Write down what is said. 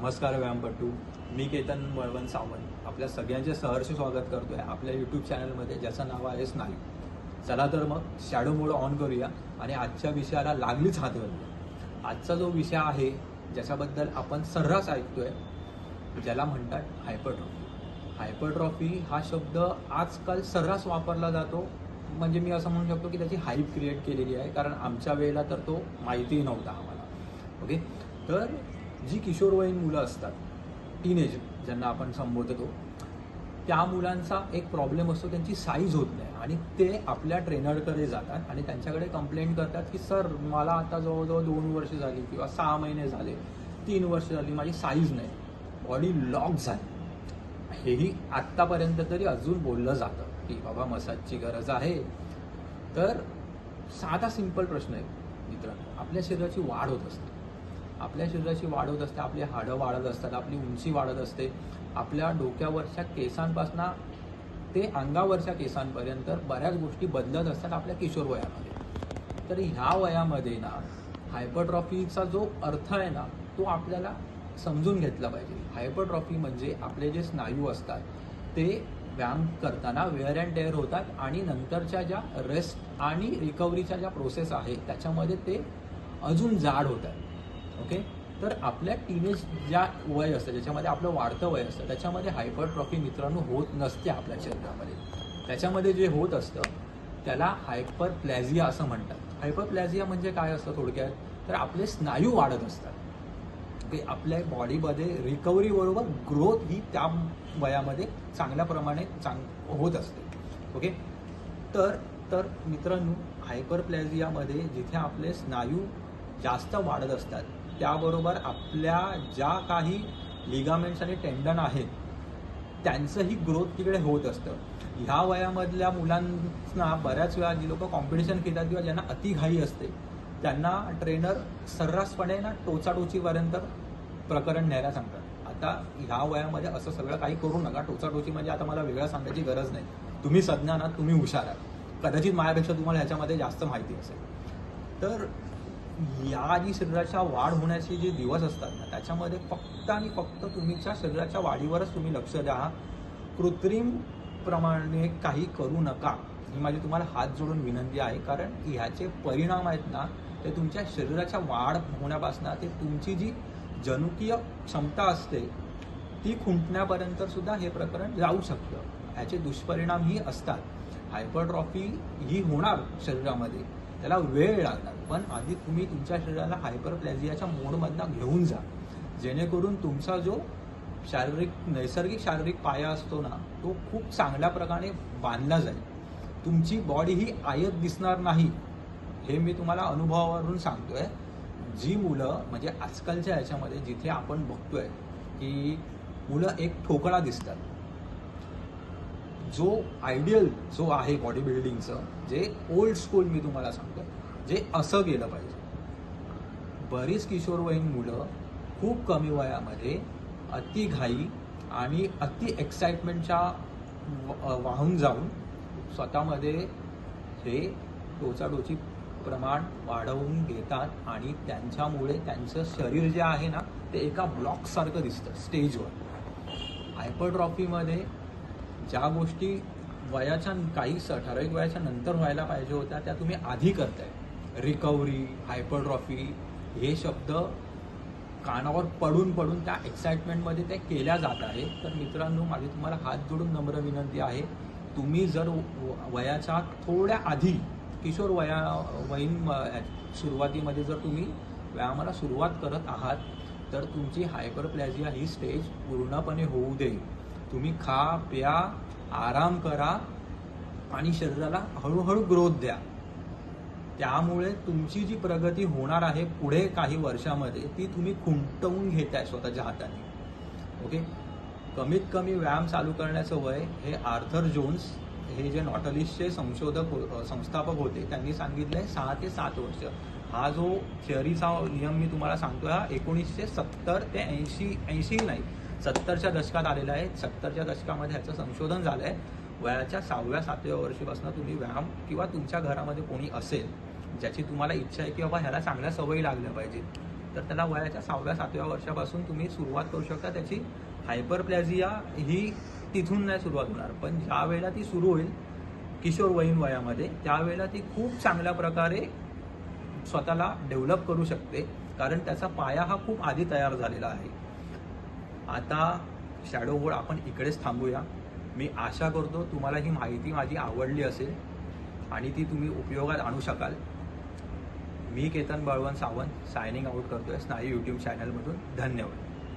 नमस्कार व्यायामपटू मी केतन वळवण सावंत. आपल्या सगळ्यांचे सहर्ष स्वागत करतोय आपल्या यूट्यूब चॅनलमध्ये ज्याचं नाव आहे स्नायू. चला तर मग शॅडो मोड ऑन करूया आणि आजच्या विषयाला लागलीच हात घालूया. आजचा जो विषय आहे ज्याच्याबद्दल आपण सर्रास ऐकतोय ज्याला म्हणतात हायपरट्रॉफी हायपरट्रॉफी हा शब्द आजकाल सर्रास वापरला जातो. म्हणजे मी असं म्हणू शकतो की त्याची हाईप क्रिएट केलेली आहे. कारण आमच्या वेळेला तर तो माहितीही नव्हता आम्हाला. ओके तर जी किशोरवयीन मुलं असतात टीनेज ज्यांना आपण संबोधतो त्या मुलांचा एक प्रॉब्लेम असतो त्यांची साईज होत नाही. आणि ते आपल्या ट्रेनरकडे जातात आणि त्यांच्याकडे कंप्लेंट करतात की सर मला आता जवळजवळ दोन वर्ष झाली किंवा सहा महिने झाले तीन वर्ष झाली माझी साईज नाही. बॉडी लॉक झाली. हेही आत्तापर्यंत तरी अजून बोललं जातं की बाबा मसाजची गरज आहे. तर साधा सिंपल प्रश्न आहे मित्रांनो. आपल्या शरीराची वाढ होत असते. आपल्या शरीराची वाढ होत असते आपली हाडं वाढत असतात आपली उंची वाढत असते. आपल्या डोक्यावरच्या केसांपासून ते अंगावरच्या केसांपर्यंत बऱ्याच गोष्टी बदलत असतात आपल्या किशोर वयामध्ये. तर ह्या वयामध्ये ना हायपरट्रॉफीचा जो अर्थ आहे ना तो आपल्याला समजून घेतला पाहिजे. हायपरट्रॉफी म्हणजे आपले जे स्नायू असतात ते व्यायाम करताना वेअर अँड टेअर होतात आणि नंतरच्या ज्या रेस्ट आणि रिकव्हरीच्या ज्या प्रोसेस आहे त्याच्यामध्ये ते अजून जाड होतात. ओके? तर आपल्या टीनेज ज्या वय असतं ज्याच्यामध्ये आपलं वाढतं वय असतं त्याच्यामध्ये हायपरट्रॉफी मित्रांनो होत नसते आपल्या शरीरामध्ये. त्याच्यामध्ये जे होत असतं त्याला हायपर प्लॅझिया असं म्हणतात. हायपर प्लॅझिया म्हणजे काय असतं थोडक्यात? तर आपले स्नायू वाढत असतात. ओके? आपल्या बॉडीमध्ये रिकव्हरी बरोबर ग्रोथ ही त्या वयामध्ये चांगल्या प्रमाणे चांग होत असते. ओके? तर तर मित्रांनो हायपर प्लॅझियामध्ये जिथे आपले स्नायू जास्त वाढत असतात त्याबरोबर आपल्या ज्या काही लिगामेंट्स आणि टेंडन आहेत त्यांचंही ग्रोथ तिकडे होत असतं. ह्या वयामधल्या मुलांना बऱ्याच वेळा जी लोक कॉम्पिटिशन खेळतात किंवा ज्यांना अतिघाई असते त्यांना ट्रेनर सर्रासपणे ना टोचाटोचीपर्यंत प्रकरण न्यायला सांगतात. आता ह्या वयामध्ये असं सगळं काही करू नका. टोचाटोची म्हणजे आता मला वेगळं सांगायची गरज नाही. तुम्ही सज्ञान आहात तुम्ही हुशार आहात. कदाचित माझ्यापेक्षा तुम्हाला ह्याच्यामध्ये जास्त माहिती असेल. तर या जी शरीराच्या वाढ होण्याचे जे दिवस असतात ना त्याच्यामध्ये फक्त आणि फक्त तुमच्या शरीराच्या वाढीवरच तुम्ही लक्ष द्या. कृत्रिम प्रमाणे काही करू नका. ही माझी तुम्हाला हात जोडून विनंती आहे कारण ह्याचे परिणाम आहेत ना ते तुमच्या शरीराच्या वाढ होण्यापासून ते तुमची जी जनुकीय क्षमता असते ती खुंटण्यापर्यंत सुद्धा हे प्रकरण जाऊ शकतं. ह्याचे दुष्परिणामही असतात. हायपरट्रॉफी ही होणार शरीरामध्ये. त्याला वेळ लागणार. पण आधी तुम्ही तुमच्या शरीराला हायपर प्लॅझियाच्या मोडमधनं घेऊन जा. जेणेकरून तुमचा जो शारीरिक नैसर्गिक शारीरिक पाया असतो ना तो खूप चांगल्या प्रकारे बांधला जाईल. तुमची बॉडी ही आयत दिसणार नाही हे मी तुम्हाला अनुभवावरून सांगतोय. जी मुलं म्हणजे आजकालच्या ह्याच्यामध्ये जिथे आपण बघतोय की मुलं एक ठोकळा दिसतात. जो आयडियल जो आहे बॉडी बिल्डिंगचं जे ओल्ड स्कूल मी तुम्हाला सांगतो जे असं गेलं पाहिजे. बरीच किशोरवयीन मुलं खूप कमी वयामध्ये अति घाई आणि अति एक्साइटमेंटच्या वाहून जाऊन स्वतःमध्ये हे टोचाडोची प्रमाण वाढवून घेतात आणि त्यांच्यामुळे त्यांचं शरीर जे आहे ना ते एका ब्लॉकसारखं दिसतं स्टेजवर हायपरट्रॉफीमध्ये ज्या गोष्टी वयाच्या काही स ठराविक वयाच्या नंतर व्हायला पाहिजे होत्या त्या तुम्ही आधी करताय. रिकव्हरी हायपरट्रॉफी हे शब्द कानावर पडून पडून त्या एक्साइटमेंटमध्ये ते केल्या जात आहे तर मित्रांनो माझी तुम्हाला हात जोडून नम्र विनंती आहे. तुम्ही जर वयाच्या थोड्या आधी किशोर वया वयीन सुरुवातीमध्ये जर तुम्ही व्यायामाला सुरुवात करत आहात तर तुमची हायपरप्लॅझिया ही स्टेज पूर्णपणे होऊ देईल तुम्ही खा प्या आराम करा आणि शरीराला हळूहळू ग्रोथ द्या. त्यामुळे तुमची जी प्रगती होणार आहे पुढे काही वर्षामध्ये ती तुम्ही खुंटवून घेताय स्वतःच्या हाताने. ओके कमीत कमी व्यायाम चालू करण्याचं वय हे आर्थर जोन्स हे जे नॉटलिस्टचे संशोधक हो-, संस्थापक होते त्यांनी सांगितलंय सहा ते सात वर्ष. हा जो थिअरीचा नियम मी तुम्हाला सांगतोय हा एकोणीसशे सत्तर ते ऐंशी ऐंशी नाही सत्तरच्या दशकात आलेलं आहे. सत्तरच्या दशकामध्ये ह्याचं संशोधन झालं आहे वयाच्या सहाव्या सातव्या वर्षीपासून तुम्ही व्यायाम किंवा तुमच्या घरामध्ये कोणी असेल ज्याची तुम्हाला इच्छा आहे की बाबा ह्याला चांगल्या सवयी लागल्या पाहिजेत तर त्याला वयाच्या सहाव्या सातव्या वर्षापासून तुम्ही सुरुवात करू शकता. त्याची हायपरप्लॅझिया ही तिथून नाही सुरुवात होणार. पण ज्या वेळेला ती सुरू होईल किशोरवयीन वयामध्ये त्यावेळेला ती खूप चांगल्या प्रकारे स्वतःला डेव्हलप करू शकते. कारण त्याचा पाया हा खूप आधी तयार झालेला आहे. आता शॅडो बोर्ड आपण इकडेच थांबूया. मी आशा करतो तुम्हाला ही माहिती माझी आवडली असेल आणि ती तुम्ही उपयोगात आणू शकाल. मी केतन बळवंत सावंत सायनिंग आऊट करतोय स्नायू यूट्यूब चॅनलमधून धन्यवाद.